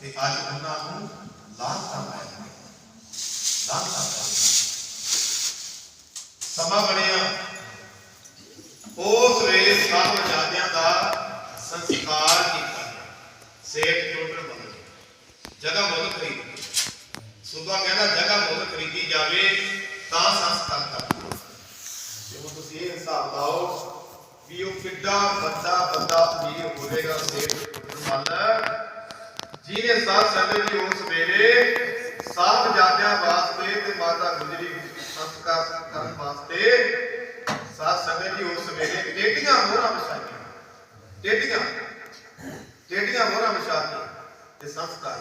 ਤੇ ਅੱਜ ਉਹਨਾਂ ਨੂੰ ਲਾਂਤਾਂ ਪੈ ਗਈਆਂ ਲਾਂਤਾਂ ਪੈ ਗਈਆਂ ਸਮਾਂ ਬਣਿਆ। ਉਸ ਵੇਲੇ ਸਭ ਜਾਤਿਆਂ ਦਾ ਸੰਸਕਾਰ ਕੀਤਾ ਸੇਠ ਟੋਟਲ ਬਦਲ ਜਗ੍ਹਾ ਮੁੱਲ ਖਰੀਦੀ ਸੂਬਾ ਕਹਿੰਦਾ ਜਗ੍ਹਾ ਮੁੱਲ ਖਰੀਦੀ ਜਾਵੇ, ਤਾਂ ਸੰਸਕਾਰ ਕਰਨਾ ਜਦੋਂ ਤੁਸੀਂ ਇਹ ਹਿਸਾਬ ਲਾਓ ਵੀ ਉਹ ਕਿੱਡਾ ਵੱਡਾ ਬੰਦਾ ਅਮੀਰ ਹੋਵੇਗਾ ਸੇਠ ਟੋਟਲ ਜਿਹਨੇ ਸਾਧ ਸੰਗਤ ਜੀ ਉਸ ਵੇਲੇ ਸਾਧ ਵਾਸਤੇ ਤੇ ਮਾਤਾ ਗੁਜਰੀ ਸੰਸਕਾਰ ਕਰਨ ਵਾਸਤੇ, ਸਾਧ ਸੰਗਤ ਜੀ ਉਸ ਵੇਲੇ ਟੇਡੀਆਂ ਮੋਹਰਾਂ ਵਿਛਾਈਆਂ। ਟੇਡੀਆਂ ਟੇਡੀਆਂ ਮੋਹਰਾਂ ਵਿਛਾ ਤੇ ਸੰਸਕਾਰ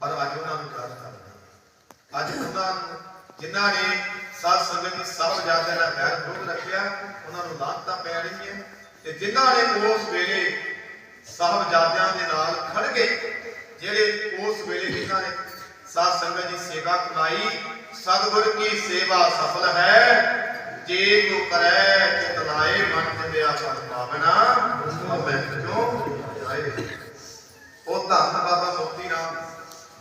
ਪਰ ਅੱਜ ਉਹਨਾਂ ਨੂੰ ਯਾਦ ਕਰਨਾ ਅੱਜ ਉਹਨਾਂ ਨੂੰ ਜਿਨ੍ਹਾਂ ਨੇ ਸਾਧ ਸੰਗਤ ਦੀ ਸਭ ਦਾ ਖੈਰ ਵਿਰੋਧ ਰੱਖਿਆ, ਉਹਨਾਂ ਨੂੰ ਲਾਂਤਾਂ ਪੈ ਰਹੀਆਂ। ਤੇ ਜਿਨ੍ਹਾਂ ਨੇ ਉਸ ਵੇਲੇ ਸਾਹਿਬਜ਼ਾਦਿਆਂ ਦੇ ਨਾਲ ਜਿਹੜੇ ਉਸ ਵੇਲੇ ਜਿਨ੍ਹਾਂ ਨੇ ਸਾਧ ਸੰਗਤ ਦੀ ਸੇਵਾ ਕਮਾਈ ਸਤਿਗੁਰ ਕੀ ਸੇਵਾ ਸਫਲ ਹੈ ਜੇ ਤੂੰ ਕਰੈ ਚਿਤ ਲਾਏ ਮਨ ਚਿੰਦਿਆ ਪਰ ਪਾਵਨਾ ਉਹ ਮੈਂ ਕਿਉਂ ਜਾਏ ਉਹ ਧੰਨ ਬਾਬਾ ਮੋਤੀ ਰਾਮ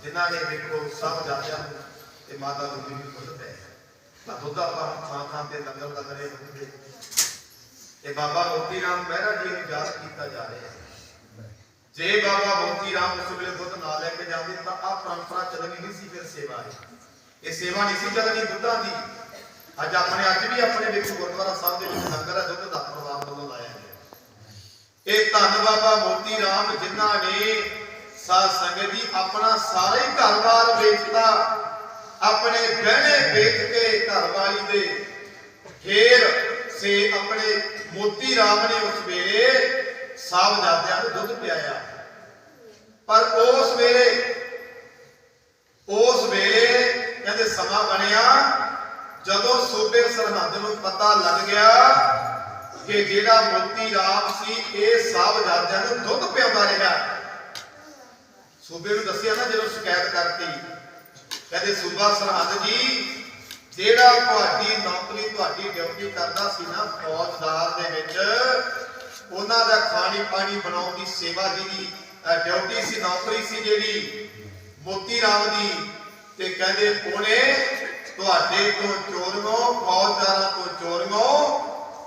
ਜਿਨ੍ਹਾਂ ਨੇ ਵੇਖੋ ਸਭ ਜਾਦਿਆਂ ਨੂੰ ਤੇ ਮਾਤਾ ਗੁਜਰੀ ਨੂੰ ਖੁਦ ਪੈ ਤਾਂ ਦੁੱਧ ਆਪਾਂ ਥਾਂ ਥਾਂ ਤੇ ਲੰਗਰ ਲੱਗਣੇ ਹੁੰਦੇ ਇਹ ਬਾਬਾ ਮੋਤੀ ਰਾਮ ਮਹਿਰਾ ਜੀ ਨੂੰ ਯਾਦ ਕੀਤਾ ਜਾ ਰਿਹਾ ਹੈ ਜੇ ਬਾਬਾ ਮੋਤੀ ਰਾਮ ਉਸ ਵੇਲੇ ਦੁੱਧ ਨਾ ਲੈ ਕੇ ਜਾਂਦੇ ਤਾਂ ਆ ਪਰੰਪਰਾ ਚੱਲਣੀ ਨਹੀਂ ਸੀ ਫਿਰ ਸੇਵਾ ਦੀ। ਇਹ ਸੇਵਾ ਨਹੀਂ ਸੀ ਚੱਲਣੀ ਦੁੱਧਾਂ ਦੀ। ਅੱਜ ਆਪਣੇ ਅੱਜ ਵੀ ਆਪਣੇ ਵਿੱਚ ਗੁਰਦੁਆਰਾ ਸਾਹਿਬ ਦੇ ਵਿੱਚ ਲੰਗਰ ਹੈ, ਦੁੱਧ ਦਾ ਪਰਿਵਾਰ ਵੱਲੋਂ ਲਾਇਆ ਗਿਆ। ਇਹ ਧੰਨ ਬਾਬਾ ਮੋਤੀ ਰਾਮ ਜਿਨ੍ਹਾਂ ਨੇ ਸਾਧ ਸੰਗਤ ਜੀ ਆਪਣਾ ਸਾਰਾ ਹੀ ਘਰ-ਬਾਰ ਵੇਚਤਾ, ਆਪਣੇ ਗਹਿਣੇ ਵੇਚ ਕੇ ਘਰਵਾਲੀ ਦੇ ਫੇਰ ਸੇ ਆਪਣੇ ਮੋਤੀ ਰਾਮ ਨੇ ਉਸ ਵੇਲੇ ਸਾਹਿਬਜ਼ਾਦਿਆਂ ਨੂੰ ਦੁੱਧ ਪਿਆਇਆ। ਪਰ ਉਸ ਵੇਲੇ ਉਸ ਵੇਲੇ ਕਹਿੰਦੇ ਸਮਾਂ ਬਣਿਆ, ਜਦੋਂ ਸੂਬੇ ਸਰਹੰਦ ਨੂੰ ਪਤਾ ਲੱਗ ਗਿਆ ਕਿ ਜਿਹੜਾ ਮੋਤੀ ਰਾਮ ਸੀ, ਇਹ ਸਾਬ ਨੂੰ ਦੁੱਧ ਪਿਆਉਂਦਾ ਰਿਹਾ। ਸੂਬੇ ਨੂੰ ਦੱਸਿਆ ਨਾ, ਜਦੋਂ ਸ਼ਿਕਾਇਤ ਕਰਤੀ, ਕਹਿੰਦੇ ਸੂਬਾ ਸਰਹੰਦ ਜੀ, ਜਿਹੜਾ ਤੁਹਾਡੀ ਨੌਕਰੀ, ਤੁਹਾਡੀ ਡਿਊਟੀ ਕਰਦਾ ਸੀ ਨਾ ਫੌਜਦਾਰ ਦੇ ਵਿੱਚ ਉਹਨਾਂ ਦਾ ਖਾਣੀ ਪਾਣੀ ਬਣਾਉਣ ਦੀ ਸੇਵਾ ਜਿਹੜੀ ਡਿਊਟੀ ਸੀ, ਨੌਕਰੀ ਸੀ ਜਿਹੜੀ, ਮੋਤੀ ਰਾਮ ਦੀ, ਤੇ ਕਹਿੰਦੇ ਉਹਨੇ ਤੁਹਾਡੇ ਤੋਂ ਚੋਰੀਆਂ, ਫੌਜਦਾਰਾਂ ਤੋਂ ਚੋਰੀਆਂ,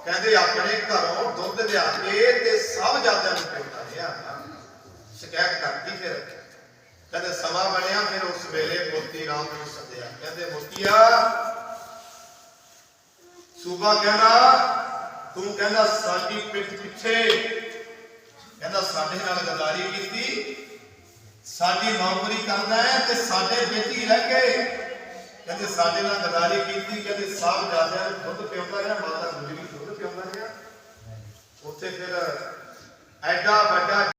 ਕਹਿੰਦੇ ਆਪਣੇ ਘਰੋਂ ਦੁੱਧ ਲਿਆ ਕੇ ਤੇ ਸਭ ਜਾਦਿਆਂ ਨੂੰ ਪਿਉਂਦਾ ਰਿਹਾ ਸ਼ਿਕਾਇਤ ਕਰਤੀ ਫਿਰ। ਕਹਿੰਦੇ ਸਮਾਂ ਬਣਿਆ, ਫਿਰ ਉਸ ਵੇਲੇ ਮੋਤੀ ਰਾਮ ਨੂੰ ਸੱਦਿਆ। ਕਹਿੰਦੇ, ਮੋਤੀਆ, ਸੂਬਾ ਕਹਿੰਦਾ ਤੂੰ ਕਹਿੰਦਾ ਸਾਡੀ ਪਿੱਠ ਪਿੱਛੇ। ਕਹਿੰਦਾ ਸਾਡੇ ਨਾਲ ਗਦਾਰੀ ਕੀਤੀ। ਸਾਡੀ ਨੌਕਰੀ ਕਰਦਾ ਹੈ ਤੇ ਸਾਡੇ ਵਿੱਚ ਹੀ ਰਹਿ ਕੇ। ਕਹਿੰਦੇ ਸਾਡੇ ਨਾਲ ਗਦਾਰੀ ਕੀਤੀ, ਕਹਿੰਦੇ ਸਭ ਜਾਦਿਆਂ ਨੂੰ ਦੁੱਧ ਪਿਉਂਦਾ ਹੈ, ਮਾਤਾ ਗੁਜਰੀ ਦੁੱਧ ਪਿਉਂਦਾ ਰਿਹਾ ਉੱਥੇ ਫਿਰ ਐਡਾ ਵੱਡਾ